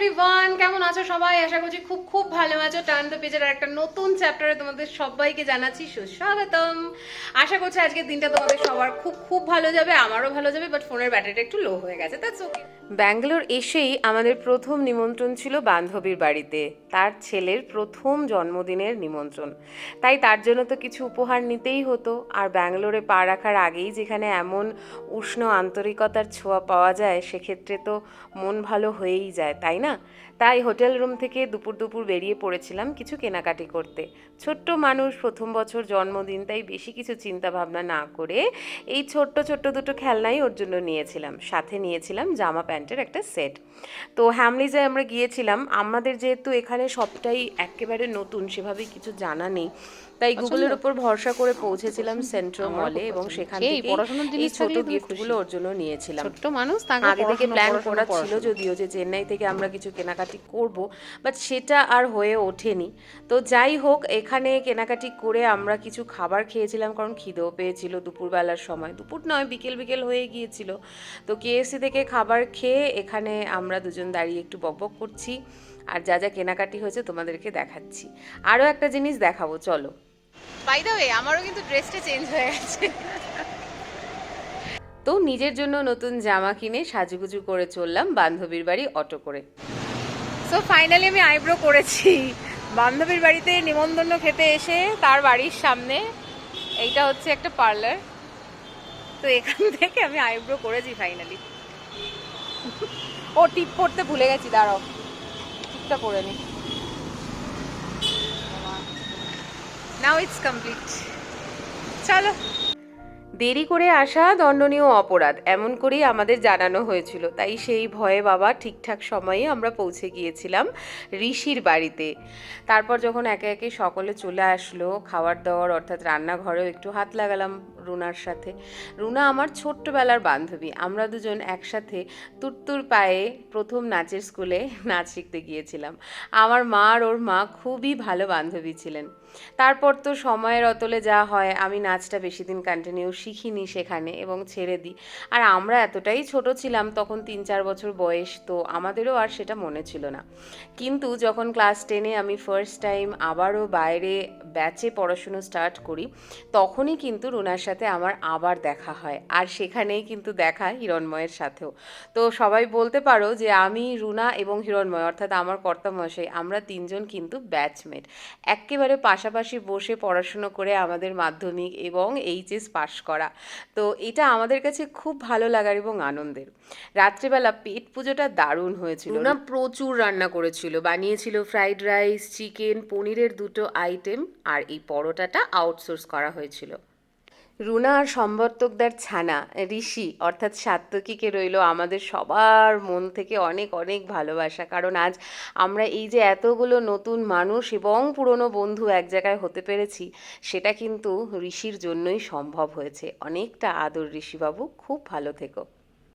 Everyone কেমন আছো সবাই? আশা করছি খুব খুব ভালো আছো। টার্ন দ্য পেজের একটা নতুন চ্যাপ্টারে তোমাদের সবাইকে জানাচ্ছি সুস্বাগতম। আশা করছি আজকের দিনটা তোমাদের সবার খুব খুব ভালো যাবে, আমারও ভালো যাবে বাট ফোনের ব্যাটারিটা একটু লো হয়ে গেছে দ্যাটস ওকে ব্যাঙ্গালোর এসেই আমাদের প্রথম নিমন্ত্রণ ছিল বান্ধবীর বাড়িতে, তার ছেলের প্রথম জন্মদিনের নিমন্ত্রণ। তাই তার জন্য তো কিছু উপহার নিতেই হতো, আর ব্যাঙ্গালোরে পা রাখার আগেই যেখানে এমন উষ্ণ আন্তরিকতার ছোঁয়া পাওয়া যায়, সেক্ষেত্রে তো মন ভালো হয়েই যায়, তাই না? 음 তাই হোটেল রুম থেকে দুপুর দুপুর বেরিয়ে পড়েছিলাম কিছু কেনাকাটি করতে। ছোট্ট মানুষ প্রথম বছর জন্মদিন তাই বেশি কিছু চিন্তা ভাবনা না করে এই ছোট্ট ছোট্ট দুটো খেলনাই ওর জন্য নিয়েছিলাম। সাথে নিয়েছিলাম জামা প্যান্টের একটা সেট। তো হ্যামলিজে আমরা গিয়েছিলাম। আমাদের যেহেতু এখানে সবটাই একেবারে নতুন সেভাবে কিছু জানা নেই। তাই গুগলের উপর ভরসা করে পৌঁছেছিলাম সেন্ট্রো মলে এবং সেখান থেকে এই ছোট গিফটগুলো ওর জন্য নিয়েছিলাম। ছোট্ট মানুষ আগে থেকে প্ল্যান করা ছিল যদিও যে চেন্নাই থেকে আমরা কিছু কেনাকাটি করব বাট সেটা আর হয়ে ওঠেনি। তো যাই হোক এখানে কেনাকাটি করে আমরা কিছু খাবার খেয়েছিলাম কারণ খিদেও পেয়েছিল দুপুরবেলার সময়। দুপুর নয় বিকেল বিকেল হয়ে গিয়েছিল। তো কেএফসি থেকে খাবার খেয়ে এখানে আমরা দুজন দাঁড়িয়ে একটু বকবক করছি আর যা যা কেনাকাটি হয়েছে তোমাদেরকে দেখাচ্ছি। আরও একটা জিনিস দেখাবো চলো। বাই দ্য ওয়ে আমারও কিন্তু ড্রেসটা চেঞ্জ হয়ে গেছে। তো নিজের জন্য নতুন জামা কিনে সাজুগুজু করে চললাম বান্ধবীর বাড়ি অটো করে। সো ফাইনালি আমি আইব্রো করেছি। বান্ধবীর বাড়িতে নিমন্ত্রণ খেতে এসে তার বাড়ির সামনে এইটা হচ্ছে একটা পার্লার তো এখান থেকে আমি আইব্রো করেছি ফাইনালি ও টিপ করতে ভুলে গেছি, দাঁড়াও। টিপটা করে নি। নাও ইটস কমপ্লিট চলো। দেরি করে আসা দণ্ডনীয় অপরাধ, এমন করেই আমাদের জানানো হয়েছিল। তাই সেই ভয়ে বাবা ঠিকঠাক সময়ে আমরা পৌঁছে গিয়েছিলাম ঋষির বাড়িতে। তারপর যখন একে একে সকলে চলে আসলো খাবার দাওয়ার অর্থাৎ রান্নাঘরেও একটু হাত লাগালাম রুনার সাথে। রুনা আমার ছোট্টবেলার বান্ধবী। আমরা দুজন একসাথে তুরতুর পায়ে প্রথম নাচের স্কুলে নাচ শিখতে গিয়েছিলাম। আমার মা আর ওর মা খুবই ভালো বান্ধবী ছিলেন। তারপর তো সময়ের অতলে যা হয়, আমি নাচটা বেশি দিন কন্টিনিউ শিখিনি সেখানে এবং ছেড়ে দিই। আর আমরা এতটাই ছোট ছিলাম তখন তিন চার বছর বয়স, তো আমাদেরও আর সেটা মনে ছিল না। কিন্তু যখন ক্লাস টেনে আমি ফার্স্ট টাইম আবারও বাইরে ব্যাচে পড়াশুনো স্টার্ট করি, তখনই কিন্তু রুনার সাথে আমার আবার দেখা হয়। আর সেখানেই কিন্তু দেখা হিরণময়ের সাথেও। তো সবাই বলতে পারো যে আমি, রুনা এবং হিরণময়, অর্থাৎ আমার কর্তামশাই, আমরা তিনজন কিন্তু ব্যাচমেট একেবারে পাশাপাশি বসে পড়াশুনো করে আমাদের মাধ্যমিক এবং এইচএস পাশ করা। তো এটা আমাদের কাছে খুব ভালো লাগার এবং আনন্দের। রাত্রিবেলা পেট পুজোটা দারুণ হয়েছিল। না প্রচুর রান্না করেছিল। বানিয়েছিল ফ্রাইড রাইস, চিকেন, পনিরের দুটো আইটেম আর এই পরোটাটা আউটসোর্স করা হয়েছিল। রুনা আর সম্বর্তকদার ছানা, ঋষি, অর্থাৎ সাত্তকীকে রইল আমাদের সবার মন থেকে অনেক অনেক ভালোবাসা। কারণ আজ আমরা এই যে এতগুলো নতুন মানুষ এবং পুরনো বন্ধু এক জায়গায় হতে পেরেছি, সেটা কিন্তু ঋষির জন্যই সম্ভব হয়েছে। অনেকটা আদর, ঋষিবাবু, খুব ভালো থেকো।